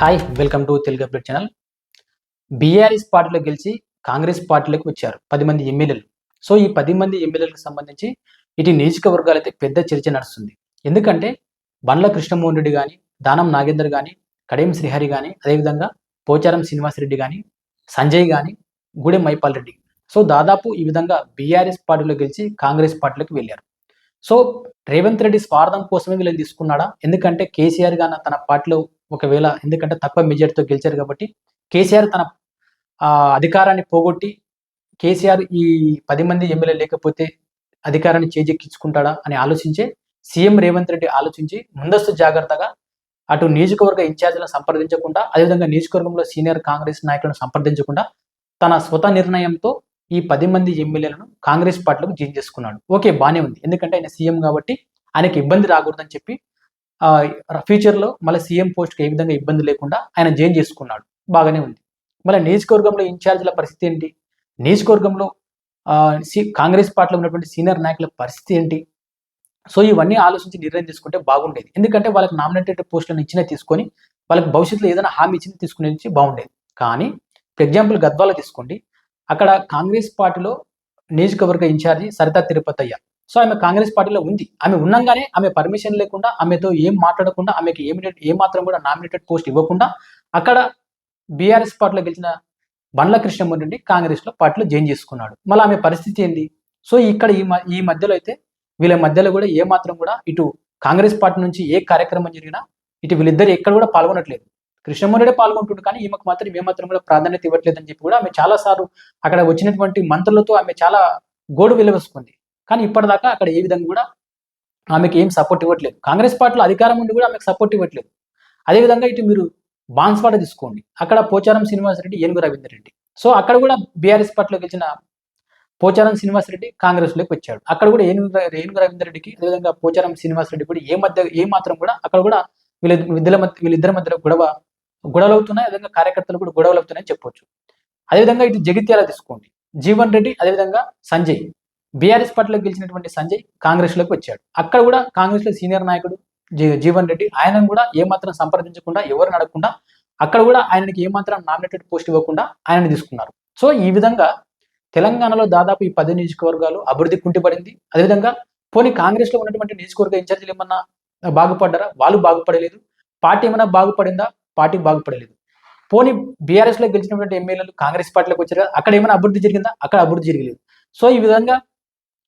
Hi welcome to Telugu update channel BRS పార్టీలో గెలిచి కాంగ్రెస్ పార్టీలోకి వచ్చారు పది మంది ఎమ్మెల్యేలు. సో ఈ పది మంది ఎమ్మెల్యేలకు సంబంధించి ఇటు నియోజకవర్గాలు అయితే పెద్ద చర్చ నడుస్తుంది. ఎందుకంటే బండ్ల కృష్ణమోహన్ రెడ్డి కానీ దానం నాగేందర్ కానీ కడేం శ్రీహరి కానీ అదేవిధంగా పోచారం శ్రీనివాసరెడ్డి కానీ సంజయ్ కానీ గూడెం మైపాల్ రెడ్డి. సో దాదాపు ఈ విధంగా బీఆర్ఎస్ పార్టీలో గెలిచి కాంగ్రెస్ పార్టీలోకి వెళ్ళారు. సో రేవంత్ రెడ్డి స్వార్థం కోసమే వీళ్ళని తీసుకున్నాడా? ఎందుకంటే కేసీఆర్ గాన తన పార్టీలో ఒకవేళ ఎందుకంటే తక్కువ మెజార్టీతో గెలిచారు కాబట్టి కేసీఆర్ తన ఆ, అధికారాన్ని పోగొట్టి కేసీఆర్ ఈ పది మంది ఎమ్మెల్యే లేకపోతే అధికారాన్ని చేజెక్కించుకుంటాడా అని ఆలోచించే సీఎం రేవంత్ రెడ్డి ఆలోచించి ముందస్తు జాగ్రత్తగా అటు నియోజకవర్గ ఇన్ఛార్జీలను సంప్రదించకుండా అదేవిధంగా నియోజకవర్గంలో సీనియర్ కాంగ్రెస్ నాయకులను సంప్రదించకుండా తన స్వత నిర్ణయంతో ఈ పది మంది ఎమ్మెల్యేలను కాంగ్రెస్ పార్టీలకు జీన్ చేసుకున్నాడు. ఓకే బానే ఉంది. ఎందుకంటే ఆయన సీఎం కాబట్టి ఆయనకి ఇబ్బంది రాకూడదని చెప్పి ఫ్యూచర్లో మళ్ళీ సీఎం పోస్ట్కి ఏ విధంగా ఇబ్బంది లేకుండా ఆయన జైన్ చేసుకున్నాడు. బాగానే ఉంది. మళ్ళీ నియోజకవర్గంలో ఇన్ఛార్జ్ల పరిస్థితి ఏంటి? నియోజకవర్గంలో సి- కాంగ్రెస్ పార్టీలో ఉన్నటువంటి సీనియర్ నాయకుల పరిస్థితి ఏంటి? సో ఇవన్నీ ఆలోచించి నిర్ణయం తీసుకుంటే బాగుండేది. ఎందుకంటే వాళ్ళకి నామినేటెడ్ పోస్టులను ఇచ్చినా తీసుకొని వాళ్ళకి భవిష్యత్తులో ఏదైనా హామీ ఇచ్చిన తీసుకునే బాగుండేది. కానీ ఫర్ ఎగ్జాంపుల్ గద్వాల తీసుకోండి. అక్కడ కాంగ్రెస్ పార్టీలో నియోజకవర్గ ఇన్ఛార్జి సరితా తిరుపతయ్య. సో ఆమె కాంగ్రెస్ పార్టీలో ఉంది. ఆమె ఉన్నంగానే ఆమె పర్మిషన్ లేకుండా ఆమెతో ఏం మాట్లాడకుండా ఆమెకి ఏమిటెడ్ ఏ మాత్రం కూడా నామినేటెడ్ పోస్ట్ ఇవ్వకుండా అక్కడ బీఆర్ఎస్ పార్టీలో గెలిచిన బండ్ల కృష్ణమూర్తి రెడ్డి కాంగ్రెస్లో పార్టీలో జాయిన్ చేసుకున్నాడు. మళ్ళీ ఆమె పరిస్థితి ఏంది? సో ఇక్కడ ఈ మ- ఈ మధ్యలో అయితే వీళ్ళ మధ్యలో కూడా ఏ మాత్రం కూడా ఇటు కాంగ్రెస్ పార్టీ నుంచి ఏ కార్యక్రమం జరిగినా ఇటు వీళ్ళిద్దరు ఎక్కడ కూడా పాల్గొనట్లేదు. కృష్ణమోహన్ పాల్గొంటుండు కానీ ఈమెకు మాత్రం ఏమాత్రం కూడా ప్రాధాన్యత ఇవ్వట్లేదని చెప్పి కూడా ఆమె చాలా సార్లు అక్కడ వచ్చినటువంటి మంత్రులతో ఆమె చాలా గోడు విలువేసుకుంది. కానీ ఇప్పటిదాకా అక్కడ ఏ విధంగా కూడా ఆమెకి ఏం సపోర్ట్ ఇవ్వట్లేదు. కాంగ్రెస్ పార్టీలో అధికారం ఉండి కూడా ఆమెకు సపోర్ట్ ఇవ్వట్లేదు. అదేవిధంగా ఇటు మీరు బాన్స్వాడ తీసుకోండి. అక్కడ పోచారం శ్రీనివాసరెడ్డి ఏనుగు రవీందర్ రెడ్డి. సో అక్కడ కూడా బీఆర్ఎస్ పార్టీలో గెలిచిన పోచారం శ్రీనివాసరెడ్డి కాంగ్రెస్లోకి వచ్చాడు. అక్కడ కూడా ఏనుగు ఏనుగు రవీందర్ రెడ్డికి అదేవిధంగా పోచారం శ్రీనివాసరెడ్డి కూడా ఏ మధ్య ఏ మాత్రం కూడా అక్కడ కూడా వీళ్ళ వీళ్ళ మధ్య వీళ్ళిద్దరి మధ్యలో గొడవ గొడవలు అవుతున్నాయి. అదేవిధంగా కార్యకర్తలు కూడా గొడవలు అవుతున్నాయని చెప్పొచ్చు. అదేవిధంగా ఇటు జగిత్యాల తీసుకోండి. జీవన్ రెడ్డి అదేవిధంగా సంజయ్. బీఆర్ఎస్ పార్టీలో గెలిచినటువంటి సంజయ్ కాంగ్రెస్లోకి వచ్చాడు. అక్కడ కూడా కాంగ్రెస్లో సీనియర్ నాయకుడు జీ- జీవన్ రెడ్డి ఆయనను కూడా ఏమాత్రం సంప్రదించకుండా ఎవరు అడగకుండా అక్కడ కూడా ఆయనకి ఏమాత్రం నామినేటెడ్ పోస్ట్ ఇవ్వకుండా ఆయనని తీసుకున్నారు. సో ఈ విధంగా తెలంగాణలో దాదాపు ఈ పది నియోజకవర్గాలు అభివృద్ధి కుంటిపడింది. అదేవిధంగా పోనీ కాంగ్రెస్లో ఉన్నటువంటి నియోజకవర్గ ఇన్ఛార్జీలు ఏమన్నా బాగుపడ్డారా? వాళ్ళు బాగుపడలేదు. పార్టీ ఏమైనా బాగుపడిందా? పార్టీ బాగుపడలేదు. పోనీ బీఆర్ఎస్లో గెలిచినటువంటి ఎమ్మెల్యేలు కాంగ్రెస్ పార్టీలోకి వచ్చారు? అక్కడ ఏమైనా అభివృద్ధి జరిగిందా? అక్కడ అభివృద్ధి జరగలేదు. సో ఈ విధంగా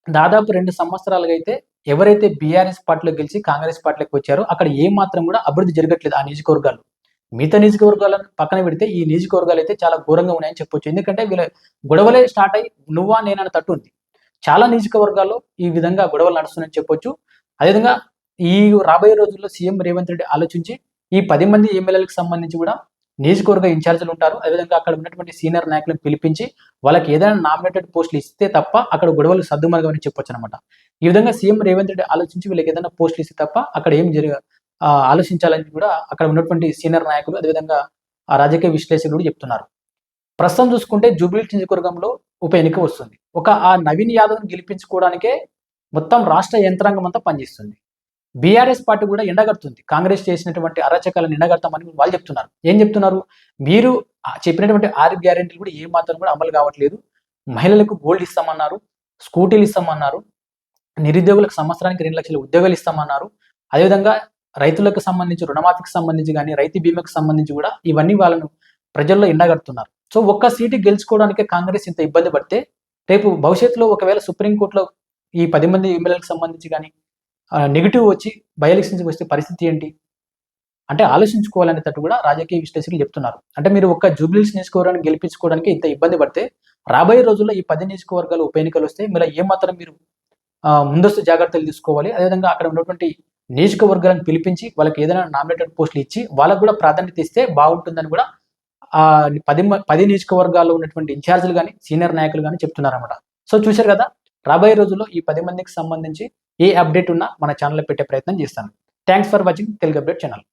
దాదాపు రెండు సంవత్సరాలుగా అయితే ఎవరైతే బీఆర్ఎస్ పార్టీలో గెలిచి కాంగ్రెస్ పార్టీలోకి వచ్చారో అక్కడ ఏ మాత్రం కూడా అభివృద్ధి జరగట్లేదు ఆ నియోజకవర్గాలు. మిగతా నియోజకవర్గాలను పక్కన పెడితే ఈ నియోజకవర్గాలు అయితే చాలా ఘోరంగా ఉన్నాయని చెప్పొచ్చు. ఎందుకంటే వీళ్ళ గొడవలే స్టార్ట్ అయ్యి నువ్వా నేనని తట్టు ఉంది చాలా నియోజకవర్గాల్లో ఈ విధంగా గొడవలు నడుస్తున్నాయని చెప్పొచ్చు. అదేవిధంగా ఈ రాబోయే రోజుల్లో సీఎం రేవంత్ రెడ్డి ఆలోచించి ఈ పది మంది ఎమ్మెల్యేలకు సంబంధించి కూడా నియోజకవర్గ ఇన్ఛార్జీలు ఉంటారు. అదేవిధంగా అక్కడ ఉన్నటువంటి సీనియర్ నాయకులను పిలిపించి వాళ్ళకి ఏదైనా నామినేటెడ్ పోస్టులు ఇస్తే తప్ప అక్కడ గొడవలు సర్దుమరగమని చెప్పొచ్చు అనమాట ఈ విధంగా సీఎం రేవంత్ రెడ్డి ఆలోచించి వీళ్ళకి ఏదైనా పోస్టులు ఇస్తే తప్ప అక్కడ ఏం జరగ ఆ, ఆలోచించాలని కూడా అక్కడ ఉన్నటువంటి సీనియర్ నాయకులు అదేవిధంగా ఆ రాజకీయ విశ్లేషకులు కూడా చెప్తున్నారు. ప్రస్తుతం చూసుకుంటే జూబ్లీ నియోజకవర్గంలో ఉప ఎన్నిక వస్తుంది. ఒక ఆ నవీన్ యాదవ్ను గెలిపించుకోవడానికే మొత్తం రాష్ట్ర యంత్రాంగం అంతా పనిచేస్తుంది. బీఆర్ఎస్ పార్టీ కూడా ఎండగడుతుంది. కాంగ్రెస్ చేసినటువంటి అరాచకాలను ఎండగడతామని వాళ్ళు చెప్తున్నారు. ఏం చెప్తున్నారు? మీరు ఆ చెప్పినటువంటి ఆరు గ్యారెంటీలు కూడా ఏ మాత్రం కూడా అమలు కావట్లేదు. మహిళలకు గోల్డ్ ఇస్తామన్నారు స్కూటీలు ఇస్తామన్నారు నిరుద్యోగులకు సంవత్సరానికి రెండు లక్షల ఉద్యోగాలు ఇస్తామన్నారు. అదేవిధంగా రైతులకు సంబంధించి రుణమాఫీకి సంబంధించి కానీ రైతు బీమాకు సంబంధించి కూడా ఇవన్నీ వాళ్ళను ప్రజల్లో ఎండగడుతున్నారు. సో ఒక్క సీటు గెలుచుకోవడానికే కాంగ్రెస్ ఇంత ఇబ్బంది పడితే రేపు భవిష్యత్తులో ఒకవేళ సుప్రీంకోర్టులో ఈ పది మంది ఎమ్మెల్యేలకు సంబంధించి కానీ నెగిటివ్ వచ్చి బై ఎలక్షన్స్కి వస్తే పరిస్థితి ఏంటి? అంటే ఆలోచించుకోవాలనేటట్టు కూడా రాజకీయ విశ్లేషకులు చెప్తున్నారు. అంటే మీరు ఒక్క జూబ్లీస్ నియోజకవర్గాన్ని గెలిపించుకోవడానికి ఇంత ఇబ్బంది పడితే రాబోయే రోజుల్లో ఈ పది నియోజకవర్గాలు ఉప ఎన్నికలు వస్తే మీరు ఏమాత్రం మీరు ముందస్తు జాగ్రత్తలు తీసుకోవాలి? అదేవిధంగా అక్కడ ఉన్నటువంటి నియోజకవర్గాలను పిలిపించి వాళ్ళకి ఏదైనా నామినేటెడ్ పోస్టులు ఇచ్చి వాళ్ళకు కూడా ప్రాధాన్యత ఇస్తే బాగుంటుందని కూడా ఆ పది పది నియోజకవర్గాల్లో ఉన్నటువంటి ఇన్ఛార్జీలు కానీ సీనియర్ నాయకులు కానీ చెప్తున్నారన్నమాట. సో చూశారు కదా రాబోయే రోజుల్లో ఈ పది మందికి సంబంధించి ఏ అప్డేట్ ఉన్నా మన ఛానల్లో పెట్టే ప్రయత్నం చేస్తాను. Thanks for watching Telugu update channel